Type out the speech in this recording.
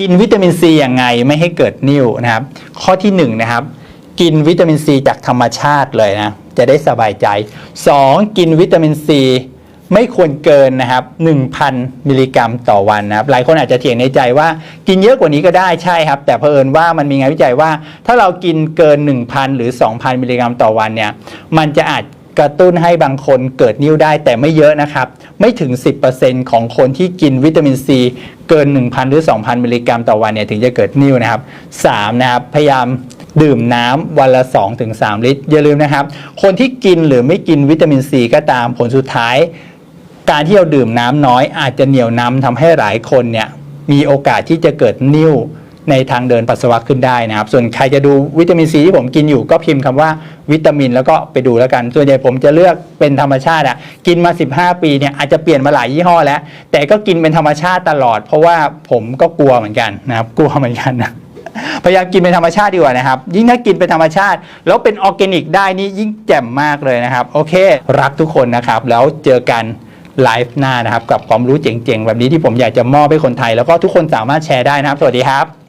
กินวิตามินซียังไงไม่ให้เกิดนิ่วนะครับ ข้อที่1นงนะครับ กินวิตามินซีจากธรรมชาติเลยนะ จะได้สบายใจ 2. กินวิตามินซีไม่ควรเกินนะครับ 1,000 มิลลิกรัมต่อวันนะครับ หลายคนอาจจะเถียงในใจว่า กินเยอะกว่านี้ก็ได้ใช่ครับ แต่เผอิญว่ามันมีงานวิจัยว่า ถ้าเรากินเกิน 1,000 หรือ 2,000 มิลลิกรัมต่อวันเนี่ย มันจะอาจ กระตุ้นให้บางคนเกิดนิ่วได้แต่ไม่เยอะนะครับ ไม่ถึง 10%ของคนที่กินวิตามินซีเกิน 1,000 หรือ 2,000 มิลลิกรัมต่อวันเนี่ยถึงจะเกิดนิ่วนะครับ 3. นะครับ พยายามดื่มน้ำวันละ 2-3 ลิตร อย่าลืมนะครับ คนที่กินหรือไม่กินวิตามินซีก็ตามผลสุดท้าย การที่เราดื่มน้ำน้อยอาจจะเหนียวน้ำทำให้หลายคนเนี่ยมีโอกาสที่จะเกิดนิ่ว ในทางเดินปัสสาวะขึ้นได้นะครับ ส่วนใครจะดูวิตามินซีที่ผมกินอยู่ก็พิมพ์คำว่าวิตามินแล้วก็ไปดูแล้วกัน ส่วนใหญ่ผมจะเลือกเป็นธรรมชาติอะกินมา 15 ปีเนี่ยอาจจะเปลี่ยนมาหลายยี่ห้อแล้ว แต่ก็กินเป็นธรรมชาติตลอด เพราะว่าผมก็กลัวเหมือนกันนะครับ กลัวเหมือนกันนะพยายามกินเป็นธรรมชาติดีกว่านะครับ ยิ่งถ้ากินเป็นธรรมชาติ แล้วเป็นออร์แกนิกได้นี่ยิ่งแจ่มมากเลยนะครับ โอเค รักทุกคนนะครับ แล้วเจอกันไลฟ์หน้านะครับ กับความรู้เจ๋งๆ แบบนี้ที่ผมอยากจะมอบให้คนไทย แล้วก็ทุกคนสามารถแชร์ได้นะครับ สวัสดีครับ